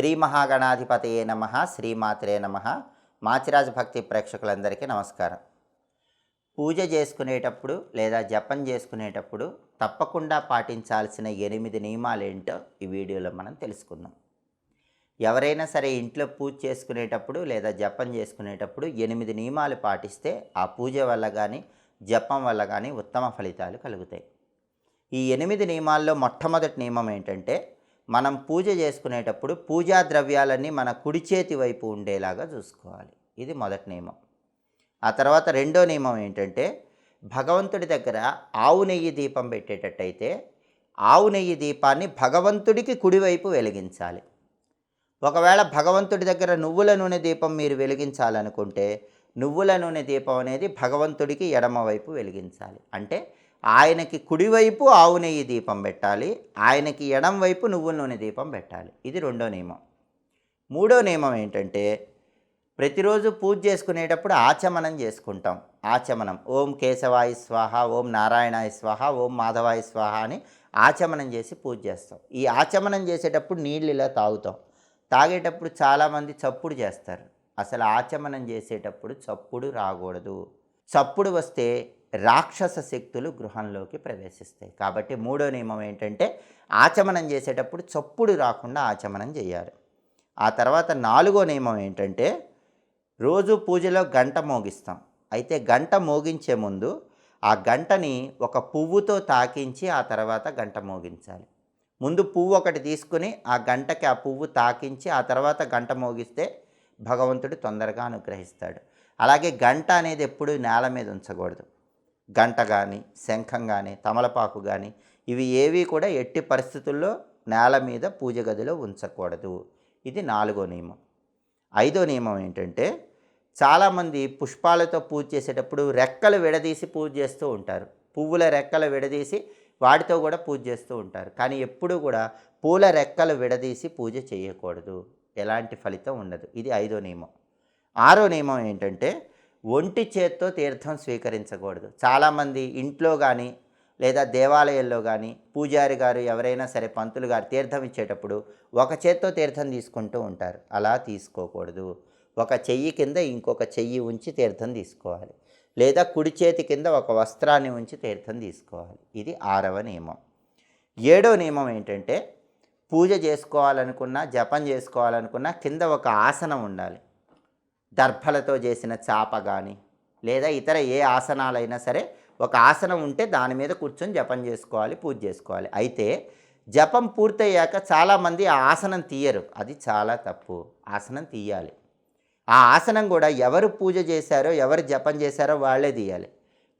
శ్రీ మహాగణాధిపతయే నమ శ్రీమాత్రే నమ. మాచిరాజ భక్తి ప్రేక్షకులందరికీ నమస్కారం. పూజ చేసుకునేటప్పుడు లేదా జపం చేసుకునేటప్పుడు తప్పకుండా పాటించాల్సిన ఎనిమిది నియమాలు ఏంటో ఈ వీడియోలో మనం తెలుసుకుందాం. ఎవరైనా సరే ఇంట్లో పూజ చేసుకునేటప్పుడు లేదా జపం చేసుకునేటప్పుడు ఎనిమిది నియమాలు పాటిస్తే ఆ పూజ వల్ల కానీ జపం వల్ల కానీ ఉత్తమ ఫలితాలు కలుగుతాయి. ఈ ఎనిమిది నియమాల్లో మొట్టమొదటి నియమం ఏంటంటే మనం పూజ చేసుకునేటప్పుడు పూజా ద్రవ్యాలన్నీ మన కుడి చేతి వైపు ఉండేలాగా చూసుకోవాలి. ఇది మొదటి నియమం. ఆ తర్వాత రెండో నియమం ఏంటంటే భగవంతుడి దగ్గర ఆవు నెయ్యి దీపం పెట్టేటట్టయితే ఆవు నెయ్యి దీపాన్ని భగవంతుడికి కుడివైపు వెలిగించాలి. ఒకవేళ భగవంతుడి దగ్గర నువ్వుల నూనె దీపం మీరు వెలిగించాలనుకుంటే నువ్వుల నూనె దీపం అనేది భగవంతుడికి ఎడమవైపు వెలిగించాలి. అంటే ఆయనకి కుడివైపు ఆవు నెయ్యి దీపం పెట్టాలి ఆయనకి ఎడం వైపు నువ్వుల నూనె దీపం పెట్టాలి. ఇది రెండో నియమం. మూడో నియమం ఏంటంటే ప్రతిరోజు పూజ చేసుకునేటప్పుడు ఆచమనం చేసుకుంటాం. ఆచమనం. ఓం కేశవాయ స్వాహ ఓం నారాయణాయ స్వాహ ఓం మాధవాయ స్వాహ అని ఆచమనం చేసి పూజ చేస్తాం. ఈ ఆచమనం చేసేటప్పుడు నీళ్ళు ఇలా తాగుతాం. తాగేటప్పుడు చాలామంది చప్పుడు చేస్తారు. అసలు ఆచమనం చేసేటప్పుడు చప్పుడు రాకూడదు. చప్పుడు వస్తే రాక్షస శక్తులు గృహంలోకి ప్రవేశిస్తాయి. కాబట్టి మూడో నియమం ఏంటంటే ఆచమనం చేసేటప్పుడు చప్పుడు రాకుండా ఆచమనం చేయాలి. ఆ తర్వాత నాలుగో నియమం ఏంటంటే రోజు పూజలో గంట మోగిస్తాం. అయితే గంట మోగించే ముందు ఆ గంటని ఒక పువ్వుతో తాకించి ఆ తర్వాత గంట మోగించాలి. ముందు పువ్వు ఒకటి తీసుకుని ఆ గంటకి ఆ పువ్వు తాకించి ఆ తర్వాత గంట మోగిస్తే భగవంతుడు తొందరగా అనుగ్రహిస్తాడు. అలాగే గంట అనేది ఎప్పుడూ నేల మీద ఉంచకూడదు. గంట కానీ శంఖం కానీ తమలపాకు కానీ ఇవి ఏవి కూడా ఎట్టి పరిస్థితుల్లో నేల మీద పూజ గదిలో ఉంచకూడదు. ఇది నాలుగో నియమం. ఐదో నియమం ఏంటంటే చాలామంది పుష్పాలతో పూజ చేసేటప్పుడు రెక్కలు విడదీసి పూజ చేస్తూ ఉంటారు. పువ్వుల రెక్కలు విడదీసి వాటితో కూడా పూజ చేస్తూ ఉంటారు. కానీ ఎప్పుడూ కూడా పూల రెక్కలు విడదీసి పూజ చేయకూడదు. ఎలాంటి ఫలితం ఉండదు. ఇది ఐదో నియమం. ఆరో నియమం ఏంటంటే ఒంటి చేత్తో తీర్థం స్వీకరించకూడదు. చాలామంది ఇంట్లో కానీ లేదా దేవాలయంలో కానీ పూజారి గారు ఎవరైనా సరే పంతులు గారు తీర్థం ఇచ్చేటప్పుడు ఒక చేత్తో తీర్థం తీసుకుంటూ ఉంటారు. అలా తీసుకోకూడదు. ఒక చెయ్యి కింద ఇంకొక చెయ్యి ఉంచి తీర్థం తీసుకోవాలి. లేదా కుడి చేతి కింద ఒక వస్త్రాన్ని ఉంచి తీర్థం తీసుకోవాలి. ఇది ఆరవ నియమం. ఏడో నియమం ఏంటంటే పూజ చేసుకోవాలనుకున్నా జపం చేసుకోవాలనుకున్నా కింద ఒక ఆసనం ఉండాలి. దర్భలతో చేసిన చాప కానీ లేదా ఇతర ఏ ఆసనాలైనా సరే ఒక ఆసనం ఉంటే దాని మీద కూర్చొని జపం చేసుకోవాలి పూజ చేసుకోవాలి. అయితే జపం పూర్తయ్యాక చాలామంది ఆ ఆసనం తీయరు. అది చాలా తప్పు. ఆసనం తీయాలి. ఆ ఆసనం కూడా ఎవరు పూజ చేశారో ఎవరు జపం చేశారో వాళ్ళే తీయాలి.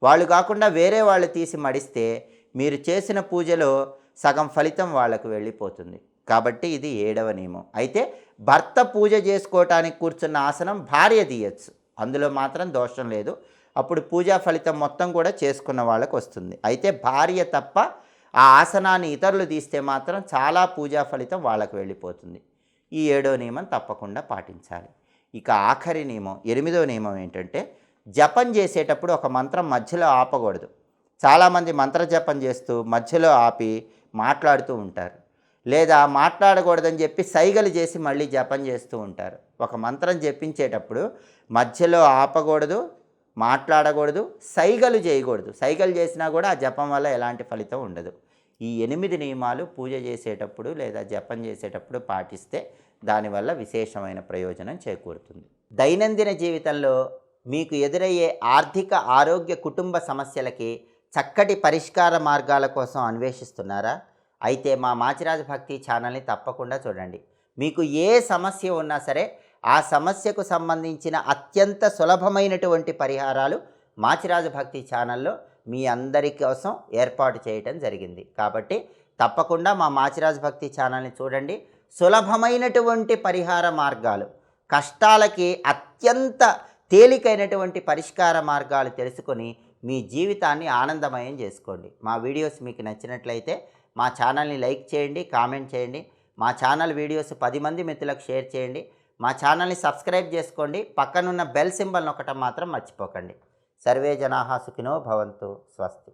వాళ్ళు కాకుండా వేరే వాళ్ళు తీసి మడిస్తే మీరు చేసిన పూజలో సగం ఫలితం వాళ్ళకు వెళ్ళిపోతుంది. కాబట్టి ఇది ఏడవ నియమం. అయితే భర్త పూజ చేసుకోవటానికి కూర్చున్న ఆసనం భార్య తీయచ్చు. అందులో మాత్రం దోషం లేదు. అప్పుడు పూజా ఫలితం మొత్తం కూడా చేసుకున్న వాళ్ళకు వస్తుంది. అయితే భార్య తప్ప ఆ ఆసనాన్ని ఇతరులు తీస్తే మాత్రం చాలా పూజా ఫలితం వాళ్ళకు వెళ్ళిపోతుంది. ఈ ఏడో నియమం తప్పకుండా పాటించాలి. ఇక ఆఖరి నియమం ఎనిమిదో నియమం ఏంటంటే జపం చేసేటప్పుడు ఒక మంత్రం మధ్యలో ఆపకూడదు. చాలామంది మంత్ర జపం చేస్తూ మధ్యలో ఆపి మాట్లాడుతూ ఉంటారు. లేదా మాట్లాడకూడదని చెప్పి సైగలు చేసి మళ్ళీ జపం చేస్తూ ఉంటారు. ఒక మంత్రం జపించేటప్పుడు మధ్యలో ఆపకూడదు మాట్లాడకూడదు సైగలు చేయకూడదు. సైగలు చేసినా కూడా ఆ జపం వల్ల ఎలాంటి ఫలితం ఉండదు. ఈ ఎనిమిది నియమాలు పూజ చేసేటప్పుడు లేదా జపం చేసేటప్పుడు పాటిస్తే దానివల్ల విశేషమైన ప్రయోజనం చేకూరుతుంది. దైనందిన జీవితంలో మీకు ఎదురయ్యే ఆర్థిక ఆరోగ్య కుటుంబ సమస్యలకి చక్కటి పరిష్కార మార్గాల కోసం అన్వేషిస్తున్నారా? అయితే మా మాచిరాజ భక్తి ఛానల్ని తప్పకుండా చూడండి. మీకు ఏ సమస్య ఉన్నా సరే ఆ సమస్యకు సంబంధించిన అత్యంత సులభమైనటువంటి పరిహారాలు మాచిరాజ భక్తి ఛానల్లో మీ అందరి కోసం ఏర్పాటు చేయటం జరిగింది. కాబట్టి తప్పకుండా మా మాచిరాజ భక్తి ఛానల్ని చూడండి. సులభమైనటువంటి పరిహార మార్గాలు కష్టాలకి అత్యంత తేలికైనటువంటి పరిష్కార మార్గాలు తెలుసుకొని మీ జీవితాన్ని ఆనందమయం చేసుకోండి. మా వీడియోస్ మీకు నచ్చినట్లయితే మా ఛానల్ని లైక్ చేయండి కామెంట్ చేయండి. మా ఛానల్ వీడియోస్ పది మంది మిత్రులకు షేర్ చేయండి. మా ఛానల్ని సబ్స్క్రైబ్ చేసుకోండి. పక్కనున్న బెల్ సింబల్ నొక్కటం మాత్రం మర్చిపోకండి. సర్వే జనాహా సుఖినో భవంతు. స్వస్తి.